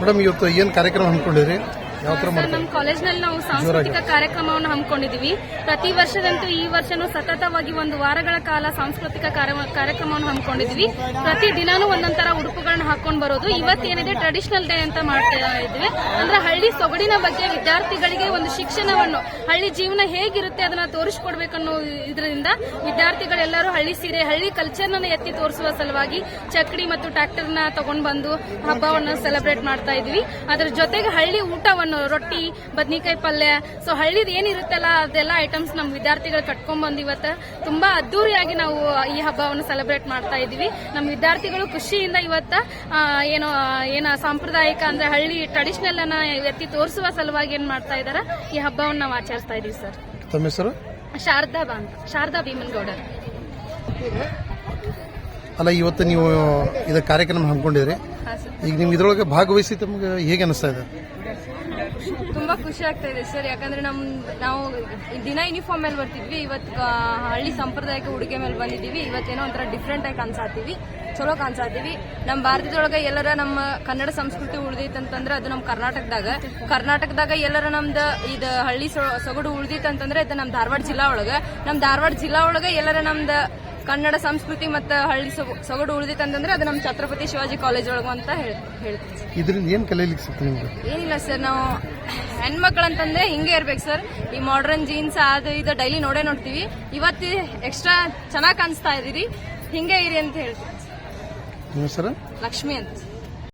Madam ಇವತ್ತು ಏನು ಕಾರ್ಯಕ್ರಮ ಹಮ್ಮಿಕೊಂಡಿರಿ ಸರ್ ನಮ್ಮ ಕಾಲೇಜ್ನಲ್ಲಿ ನಾವು ಸಾಂಸ್ಕೃತಿಕ ಕಾರ್ಯಕ್ರಮವನ್ನು ಹಮ್ಮಿಕೊಂಡಿದ್ದೀವಿ. ಪ್ರತಿ ವರ್ಷದಂತೂ ಈ ವರ್ಷನೂ ಸತತವಾಗಿ ಒಂದು ವಾರಗಳ ಕಾಲ ಸಾಂಸ್ಕೃತಿಕ ಕಾರ್ಯ- ಕಾರ್ಯಕ್ರಮವನ್ನು ಹಮ್ಮಿಕೊಂಡಿದ್ವಿ ಪ್ರತಿ ದಿನಾನೂ ಒಂದೊಂದರ ಉಡುಪುಗಳನ್ನ ಹಾಕೊಂಡು ಬರೋದು. ಇವತ್ತೇನಿದೆ? ಟ್ರೆಡಿಷನಲ್ ಡೇ ಅಂತ ಮಾಡ್ತಾ ಇದ್ವಿ ಅಂದ್ರೆ ಹಳ್ಳಿ ಸೊಗಡಿನ ಬಗ್ಗೆ ವಿದ್ಯಾರ್ಥಿಗಳಿಗೆ ಒಂದು ಶಿಕ್ಷಣವನ್ನು ಹಳ್ಳಿ ಜೀವನ ಹೇಗಿರುತ್ತೆ ಅದನ್ನ ತೋರಿಸ್ಕೊಡ್ಬೇಕನ್ನೋ ಇದರಿಂದ ವಿದ್ಯಾರ್ಥಿಗಳೆಲ್ಲರೂ ಹಳ್ಳಿ ಸೀರೆ ಹಳ್ಳಿ ಕಲ್ಚರ್ನ ಎತ್ತಿ ತೋರಿಸುವ ಸಲುವಾಗಿ ಚಕ್ಡಿ ಮತ್ತು ಟ್ರ್ಯಾಕ್ಟರ್ನ ತಗೊಂಡ್ ಬಂದು ಹಬ್ಬವನ್ನು ಸೆಲೆಬ್ರೇಟ್ ಮಾಡ್ತಾ ಇದ್ವಿ ಅದರ ಜೊತೆಗೆ ಹಳ್ಳಿ ಊಟವನ್ನು ರೊಟ್ಟಿ ಬದ್ನಿಕಾಯಿ ಪಲ್ಯ. ಸೊ ಹಳ್ಳಿದ ಏನಿರುತ್ತಲ್ಲ ಅದೆಲ್ಲ ಐಟಮ್ಸ್ ನಮ್ಮ ವಿದ್ಯಾರ್ಥಿಗಳು ಕಟ್ಕೊಂಡ್ ಬಂದ್ ಇವತ್ತು ತುಂಬಾ ಅದ್ದೂರಿಯಾಗಿ ನಾವು ಈ ಹಬ್ಬವನ್ನು ಸೆಲೆಬ್ರೇಟ್ ಮಾಡ್ತಾ ಇದೀವಿ ನಮ್ಮ ವಿದ್ಯಾರ್ಥಿಗಳು ಖುಷಿಯಿಂದ ಇವತ್ತ ಏನೋ ಏನು ಸಾಂಪ್ರದಾಯಿಕ ಅಂದ್ರೆ ಹಳ್ಳಿ ಟ್ರೆಡಿಷನಲ್ ಅನ್ನ ಎತ್ತಿ ತೋರಿಸುವ ಸಲುವಾಗಿ ಏನ್ ಮಾಡ್ತಾ ಇದಾರೆ ಈ ಹಬ್ಬವನ್ನು ನಾವು ಆಚರಿಸ್ತಾ ಇದೀವಿ ಸರ್ ತಮ್ಮ ಹೆಸರು? ಶಾರದಾ ಬಾ ಶಾರದಾ ಭೀಮನ್ಗೌಡರ್. ಅಲ್ಲ ಇವತ್ತು ನೀವು ಇದ ಕಾರ್ಯಕ್ರಮ ಹಮ್ಮಿಕೊಂಡಿದ್ರಿ. ಈಗ ನಿಮ್ಗೆ ಇದ್ರೊಳಗೆ ಭಾಗವಹಿಸಿ ತಮ್ಗೆ ಹೇಗೆ ಅನಿಸ್ತಾ ಇದೆ? ತುಂಬಾ ಖುಷಿ ಆಗ್ತಾ ಇದೆ ಸರ್. ಯಾಕಂದ್ರೆ ನಮ್ ನಾವು ದಿನ ಯೂನಿಫಾರ್ಮ್ ಮೇಲೆ ಬರ್ತಿದ್ವಿ ಇವತ್ತು ಹಳ್ಳಿ ಸಾಂಪ್ರದಾಯಿಕ ಉಡುಗೆ ಮೇಲೆ ಬಂದಿದ್ದೀವಿ. ಇವತ್ತೇನೋ ಒಂಥರ ಡಿಫ್ರೆಂಟ್ ಆಗಿ ಕಾಣಿಸಾತೀವಿ. ಚಲೋ ಕಾಣಿಸಾತೀವಿ. ನಮ್ಮ ಭಾರತದೊಳಗೆ ಎಲ್ಲರ ನಮ್ಮ ಕನ್ನಡ ಸಂಸ್ಕೃತಿ ಉಳ್ದೈತಂತಂದ್ರೆ ಅದು ನಮ್ಮ ಕರ್ನಾಟಕದಾಗ. ಕರ್ನಾಟಕದಾಗ ಎಲ್ಲರ ನಮ್ದು ಇದು ಹಳ್ಳಿ ಸೊಗಡು ಉಳ್ದೈತಂತಂದ್ರೆ ಇದು ನಮ್ಮ ಧಾರವಾಡ ಜಿಲ್ಲಾ ಒಳಗ. ನಮ್ಮ ಧಾರವಾಡ ಜಿಲ್ಲಾ ಒಳಗ ಎಲ್ಲರ ನಮ್ದು ಕನ್ನಡ ಸಂಸ್ಕೃತಿ ಮತ್ತು ಹಳ್ಳಿ ಸೊಗಡು ಸೊಗಡು ಅಂತಂದ್ರೆ ಅದು ನಮ್ಮ ಛತ್ರಪತಿ ಶಿವಾಜಿ ಕಾಲೇಜ್ ಒಳಗು ಅಂತ ಹೇಳ್ತೀವಿ ಇದರಿಂದ ಏನು ಕಲೀಲಿಕ್ಕೆ ಸಿಗ್ತದೆ ನಿಮ್ಗೆ? ಏನಿಲ್ಲ ಸರ್ ನಾವು ಹೆಣ್ಮಕ್ಳಂತಂದ್ರೆ ಹಿಂಗೆ ಇರ್ಬೇಕು ಸರ್. ಈ ಮಾಡರ್ನ್ ಜೀನ್ಸ್ ಅದು ಇದು ಡೈಲಿ ನೋಡೇ ನೋಡ್ತೀವಿ. ಇವತ್ತು ಎಕ್ಸ್ಟ್ರಾ ಚೆನ್ನಾಗಿ ಕಾಣಿಸ್ತಾ ಇದೀರಿ ಹಿಂಗೆ ಇರಿ ಅಂತ ಹೇಳ್ತೀವಿ. ಲಕ್ಷ್ಮಿ ಅಂತ.